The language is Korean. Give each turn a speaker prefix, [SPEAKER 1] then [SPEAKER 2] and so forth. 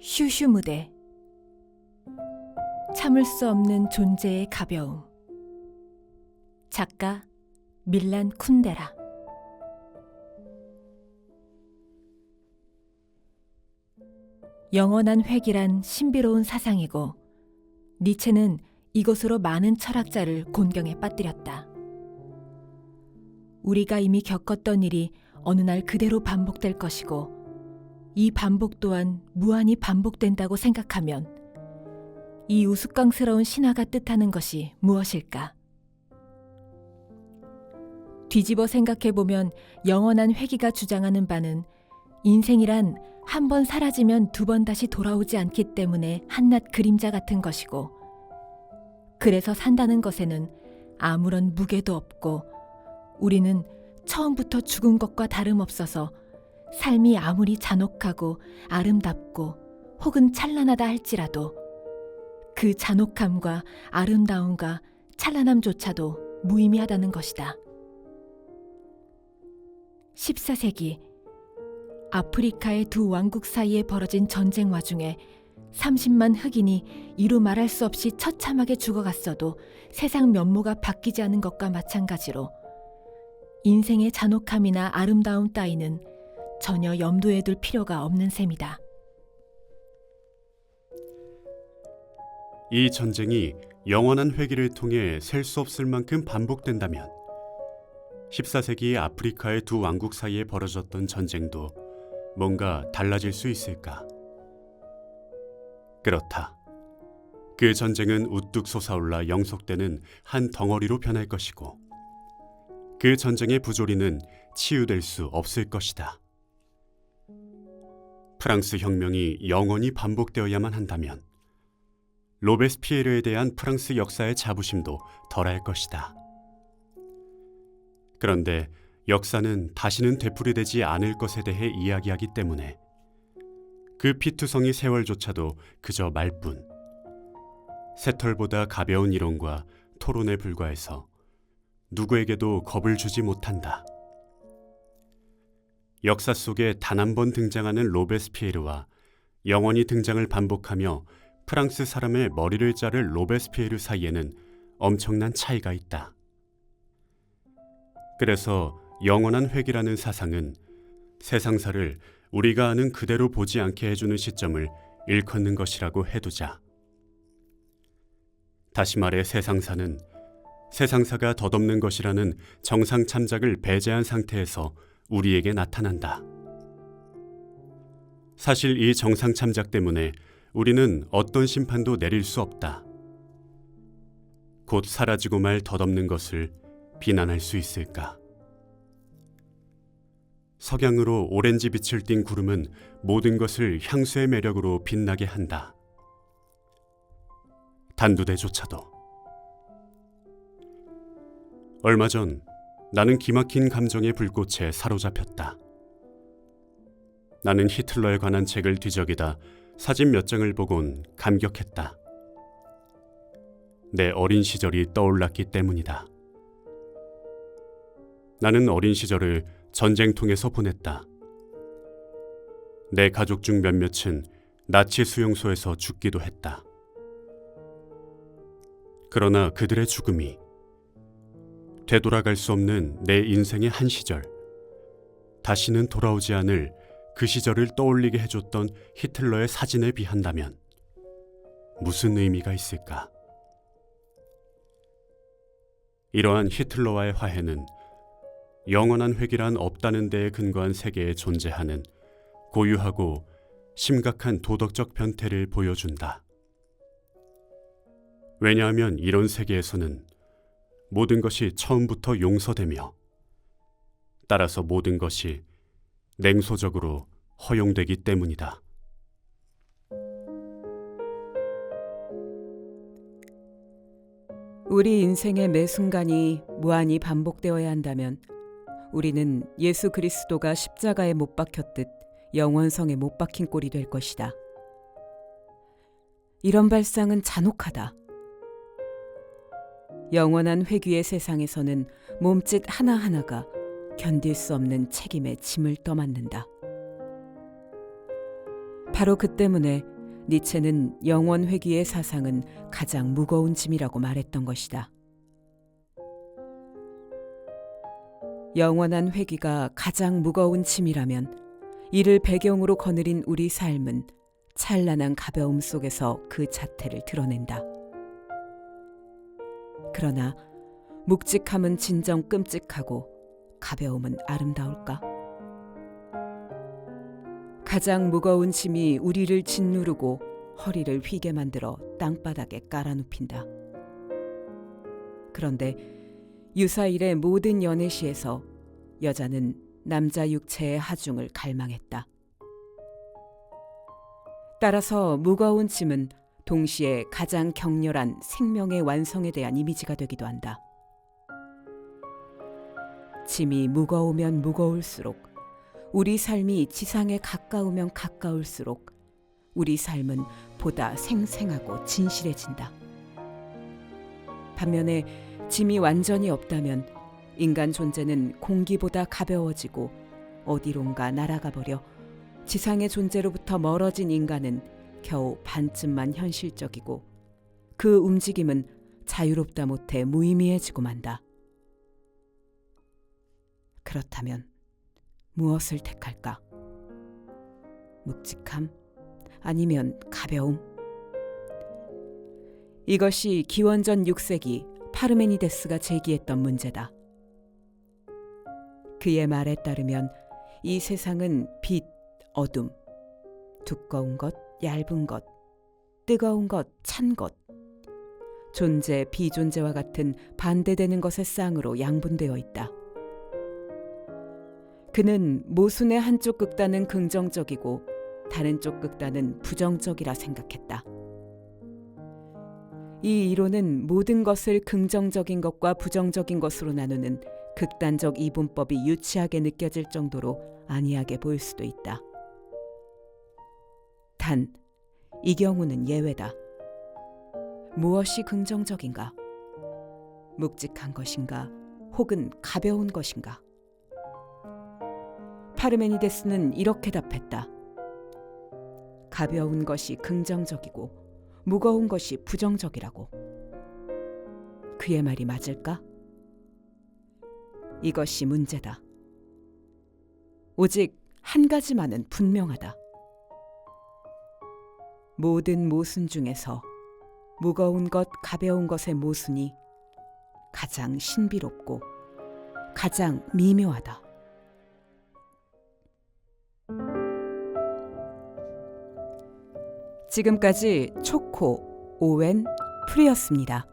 [SPEAKER 1] 슈슈 무대. 참을 수 없는 존재의 가벼움. 작가 밀란 쿤데라. 영원한 회기란 신비로운 사상이고 니체는 이것으로 많은 철학자를 곤경에 빠뜨렸다. 우리가 이미 겪었던 일이 어느 날 그대로 반복될 것이고 이 반복 또한 무한히 반복된다고 생각하면 이 우스꽝스러운 신화가 뜻하는 것이 무엇일까? 뒤집어 생각해 보면 영원한 회기가 주장하는 바는 인생이란 한 번 사라지면 두 번 다시 돌아오지 않기 때문에 한낱 그림자 같은 것이고 그래서 산다는 것에는 아무런 무게도 없고 우리는 처음부터 죽은 것과 다름없어서 삶이 아무리 잔혹하고 아름답고 혹은 찬란하다 할지라도 그 잔혹함과 아름다움과 찬란함조차도 무의미하다는 것이다. 14세기 아프리카의 두 왕국 사이에 벌어진 전쟁 와중에 30만 흑인이 이루 말할 수 없이 처참하게 죽어갔어도 세상 면모가 바뀌지 않은 것과 마찬가지로 인생의 잔혹함이나 아름다움 따위는 전혀 염두에 둘 필요가 없는 셈이다.
[SPEAKER 2] 이 전쟁이 영원한 회기를 통해 셀 수 없을 만큼 반복된다면 14세기 아프리카의 두 왕국 사이에 벌어졌던 전쟁도 뭔가 달라질 수 있을까? 그렇다. 그 전쟁은 우뚝 솟아올라 영속되는 한 덩어리로 변할 것이고 그 전쟁의 부조리는 치유될 수 없을 것이다. 프랑스 혁명이 영원히 반복되어야만 한다면 로베스피에르에 대한 프랑스 역사의 자부심도 덜할 것이다. 그런데 역사는 다시는 되풀이되지 않을 것에 대해 이야기하기 때문에 그 피투성이 세월조차도 그저 말뿐. 새털보다 가벼운 이론과 토론에 불과해서 누구에게도 겁을 주지 못한다. 역사 속에 단 한 번 등장하는 로베스피에르와 영원히 등장을 반복하며 프랑스 사람의 머리를 자를 로베스피에르 사이에는 엄청난 차이가 있다. 그래서 영원한 회기라는 사상은 세상사를 우리가 아는 그대로 보지 않게 해주는 시점을 일컫는 것이라고 해두자. 다시 말해 세상사는 세상사가 덧없는 것이라는 정상 참작을 배제한 상태에서 우리에게 나타난다. 사실 이 정상 참작 때문에 우리는 어떤 심판도 내릴 수 없다. 곧 사라지고 말 덧없는 것을 비난할 수 있을까? 석양으로 오렌지 빛을 띤 구름은 모든 것을 향수의 매력으로 빛나게 한다. 단두대조차도. 얼마 전 나는 기막힌 감정의 불꽃에 사로잡혔다. 나는 히틀러에 관한 책을 뒤적이다 사진 몇 장을 보곤 감격했다. 내 어린 시절이 떠올랐기 때문이다. 나는 어린 시절을 전쟁통에서 보냈다. 내 가족 중 몇몇은 나치 수용소에서 죽기도 했다. 그러나 그들의 죽음이 되돌아갈 수 없는 내 인생의 한 시절, 다시는 돌아오지 않을 그 시절을 떠올리게 해줬던 히틀러의 사진에 비한다면 무슨 의미가 있을까? 이러한 히틀러와의 화해는 영원한 회기란 없다는 데에 근거한 세계에 존재하는 고유하고 심각한 도덕적 변태를 보여준다. 왜냐하면 이런 세계에서는 모든 것이 처음부터 용서되며 따라서 모든 것이 냉소적으로 허용되기 때문이다.
[SPEAKER 3] 우리 인생의 매 순간이 무한히 반복되어야 한다면 우리는 예수 그리스도가 십자가에 못 박혔듯 영원성에 못 박힌 꼴이 될 것이다. 이런 발상은 잔혹하다. 영원한 회귀의 세상에서는 몸짓 하나하나가 견딜 수 없는 책임의 짐을 떠맡는다. 바로 그 때문에 니체는 영원 회귀의 사상은 가장 무거운 짐이라고 말했던 것이다. 영원한 회귀가 가장 무거운 짐이라면 이를 배경으로 거느린 우리 삶은 찬란한 가벼움 속에서 그 자태를 드러낸다. 그러나 묵직함은 진정 끔찍하고 가벼움은 아름다울까? 가장 무거운 짐이 우리를 짓누르고 허리를 휘게 만들어 땅바닥에 깔아눕힌다. 그런데 유사일의 모든 연애시에서 여자는 남자 육체의 하중을 갈망했다. 따라서 무거운 짐은 동시에 가장 격렬한 생명의 완성에 대한 이미지가 되기도 한다. 짐이 무거우면 무거울수록 우리 삶이 지상에 가까우면 가까울수록 우리 삶은 보다 생생하고 진실해진다. 반면에 짐이 완전히 없다면 인간 존재는 공기보다 가벼워지고 어디론가 날아가 버려 지상의 존재로부터 멀어진 인간은 겨우 반쯤만 현실적이고 그 움직임은 자유롭다 못해 무의미해지고 만다. 그렇다면 무엇을 택할까? 묵직함 아니면 가벼움? 이것이 기원전 6세기 파르메니데스가 제기했던 문제다. 그의 말에 따르면 이 세상은 빛, 어둠, 두꺼운 것, 얇은 것, 뜨거운 것, 찬 것, 존재, 비존재와 같은 반대되는 것의 쌍으로 양분되어 있다. 그는 모순의 한쪽 극단은 긍정적이고 다른 쪽 극단은 부정적이라 생각했다. 이 이론은 모든 것을 긍정적인 것과 부정적인 것으로 나누는 극단적 이분법이 유치하게 느껴질 정도로 안이하게 보일 수도 있다. 단, 이 경우는 예외다. 무엇이 긍정적인가? 묵직한 것인가? 혹은 가벼운 것인가? 파르메니데스는 이렇게 답했다. 가벼운 것이 긍정적이고 무거운 것이 부정적이라고. 그의 말이 맞을까? 이것이 문제다. 오직 한 가지만은 분명하다. 모든 모순 중에서 무거운 것, 가벼운 것의 모순이 가장 신비롭고 가장 미묘하다. 지금까지 초코, 오웬, 풀이었습니다.